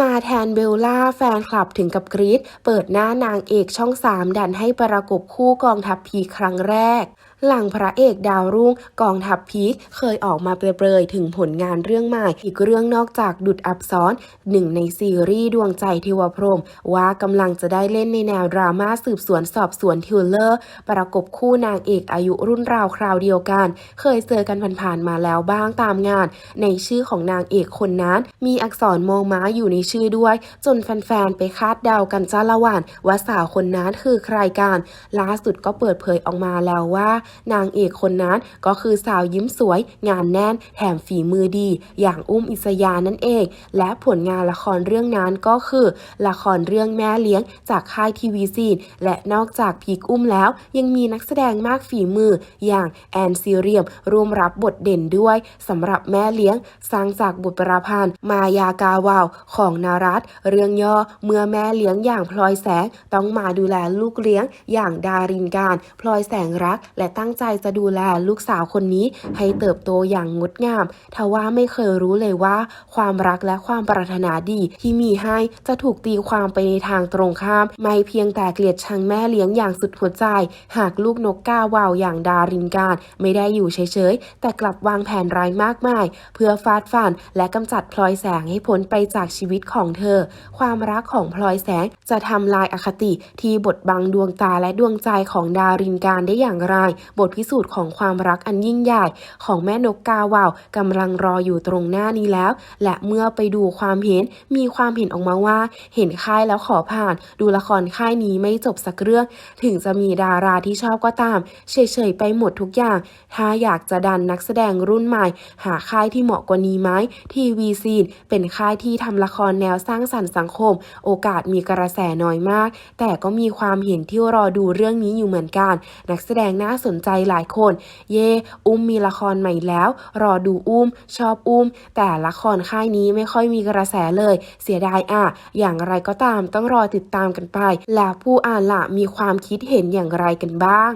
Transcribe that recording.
มาแทนเบลล่าแฟนคลับถึงกับกรี๊ดเปิดหน้านางเอกช่อง 3 ดันให้ประกบคู่กองทัพพีคครั้งแรกหลังพระเอกดาวรุ่งกองทัพพีคเคยออกมาเปรยๆถึงผลงานเรื่องใหม่ อีกเรื่องนอกจากดุดอับซ้อนหนึ่งในซีรีส์ดวงใจเทวพรหมว่ากำลังจะได้เล่นในแนวดราม่าสืบสวนสอบสวนทิวเลอร์ ประกบคู่นางเอกอายุรุ่นราวคราวเดียวกัน เคยเจอกันผ่านๆมาแล้วบ้างตามงาน ในชื่อของนางเอกคนนั้น มีอักษรโมงม้าอยู่ในชื่อด้วย จนแฟนๆไปคาดเดากันจ้าละว่านว่าสาวคนนั้นคือใครกันล่าสุดก็เปิดเผยออกมาแล้วว่านางเอกคนนั้นก็คือสาวยิ้มสวย งานแน่น แถมฝีมือดี อย่างอุ้มอิสยานั่นเอง และผลงานละครเรื่องนั้นก็คือ ละครเรื่องแม่เลี้ยงจากค่ายทีวีซีนและนอกจากพีกอุ้มแล้ว ยังมีนักแสดงมากฝีมือ อย่างแอนซีเรียมร่วมรับบทเด่นด้วยสำหรับแม่เลี้ยงสร้างจากบทประพันธ์มายากาวาวของนารัตเรื่องย่อเมื่อแม่เลี้ยงอย่างพลอยแสงต้องมาดูแลลูกเลี้ยงอย่างดารินการ พลอยแสงรักและตั้งใจจะดูแลลูกสาวคนนี้ให้เติบโตอย่างงดงามทว่าไม่เคยรู้เลยว่า ความรักและความปรารถนาดีที่มีให้จะถูกตีความไปในทางตรงข้าม ไม่เพียงแต่เกลียดชังแม่เลี้ยงอย่างสุดหัวใจ หากลูกนกก้าวาวอย่างดารินการ ไม่ได้อยู่เฉยๆ แต่กลับวางแผนร้ายมากมาย เพื่อฟาดฟันและกำจัดพลอยแสงให้พ้นไปจากชีวิตของเธอ ความรักของพลอยแสงจะทำลายอคติที่บดบังดวงตาและดวงใจของดารินการได้อย่างไรบทพิสูจน์ของความรักอันยิ่งใหญ่ของแม่นกกาวาวกำลังรออยู่ตรงหน้านี้แล้ว และเมื่อไปดูความเห็นมีความเห็นออกมาว่า เห็นค่ายแล้วขอผ่าน ดูละครค่ายนี้ไม่จบสักเรื่อง ถึงจะมีดาราที่ชอบก็ตาม เฉยๆไปหมดทุกอย่าง ถ้าอยากจะดันนักแสดงรุ่นใหม่ หาค่ายที่เหมาะกว่านี้ไหมทีวีซีนเป็นค่ายที่ทำละครแนวสร้างสรรค์สังคม โอกาสมีกระแสน้อยมาก แต่ก็มีความเห็นที่รอดูเรื่องนี้อยู่เหมือนกัน นักแสดงน่าสนใจหลายคน เย่อุ้มมีละครใหม่แล้ว รอดูอุ้ม ชอบอุ้ม แต่ละครค่ายนี้ไม่ค่อยมีกระแสเลย เสียดายอะ อย่างไรก็ตามต้องรอติดตามกันไป แล้วผู้อ่านละมีความคิดเห็นอย่างไรกันบ้าง